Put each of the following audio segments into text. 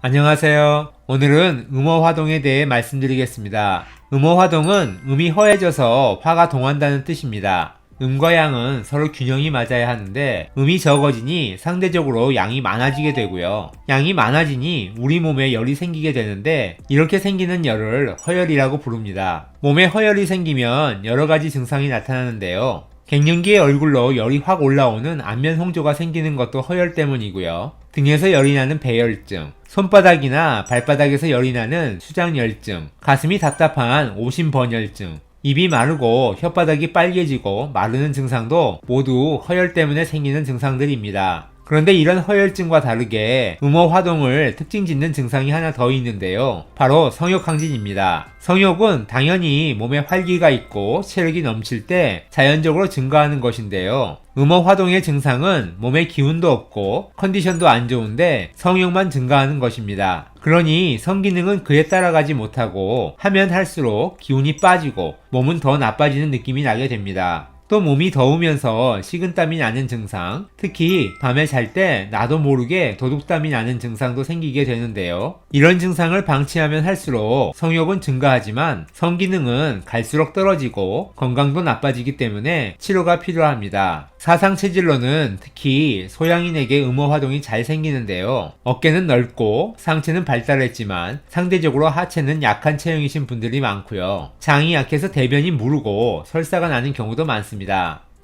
안녕하세요. 오늘은 음어화동에 대해 말씀드리겠습니다. 음어화동은 음이 허해져서 화가 동한다는 뜻입니다. 음과 양은 서로 균형이 맞아야 하는데 음이 적어지니 상대적으로 양이 많아지게 되고요. 양이 많아지니 우리 몸에 열이 생기게 되는데 이렇게 생기는 열을 허열이라고 부릅니다. 몸에 허열이 생기면 여러 가지 증상이 나타나는데요. 갱년기의 얼굴로 열이 확 올라오는 안면 홍조가 생기는 것도 허열 때문이고요. 등에서 열이 나는 배열증, 손바닥이나 발바닥에서 열이 나는 수장열증, 가슴이 답답한 오심번열증, 입이 마르고 혓바닥이 빨개지고 마르는 증상도 모두 허열 때문에 생기는 증상들입니다. 그런데 이런 허열증과 다르게 음어 화동을 특징 짓는 증상이 하나 더 있는데요. 바로 성욕 항진입니다. 성욕은 당연히 몸에 활기가 있고 체력이 넘칠 때 자연적으로 증가하는 것인데요. 음어 화동의 증상은 몸에 기운도 없고 컨디션도 안 좋은데 성욕만 증가하는 것입니다. 그러니 성기능은 그에 따라가지 못하고 하면 할수록 기운이 빠지고 몸은 더 나빠지는 느낌이 나게 됩니다. 또 몸이 더우면서 식은땀이 나는 증상, 특히 밤에 잘 때 나도 모르게 도둑땀이 나는 증상도 생기게 되는데요. 이런 증상을 방치하면 할수록 성욕은 증가하지만 성기능은 갈수록 떨어지고 건강도 나빠지기 때문에 치료가 필요합니다. 사상 체질로는 특히 소양인에게 음어 화동이 잘 생기는데요. 어깨는 넓고 상체는 발달했지만 상대적으로 하체는 약한 체형이신 분들이 많고요. 장이 약해서 대변이 무르고 설사가 나는 경우도 많습니다.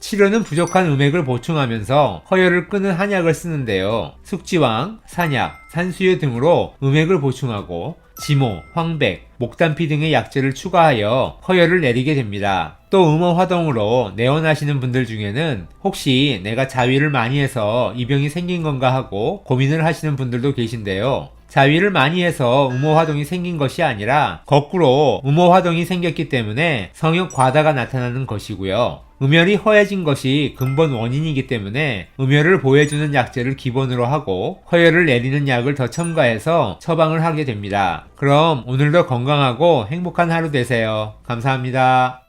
치료는 부족한 음액을 보충하면서 허혈을 끄는 한약을 쓰는데요. 숙지왕, 산약, 산수유 등으로 음액을 보충하고 지모, 황백, 목단피 등의 약재를 추가하여 허혈을 내리게 됩니다. 또 음어 화동으로 내원하시는 분들 중에는 혹시 내가 자위를 많이 해서 이 병이 생긴 건가 하고 고민을 하시는 분들도 계신데요. 자위를 많이 해서 음호 화동이 생긴 것이 아니라 거꾸로 음호 화동이 생겼기 때문에 성욕 과다가 나타나는 것이고요. 음혈이 허해진 것이 근본 원인이기 때문에 음혈을 보호해주는 약재를 기본으로 하고 허혈을 내리는 약을 더 첨가해서 처방을 하게 됩니다. 그럼 오늘도 건강하고 행복한 하루 되세요. 감사합니다.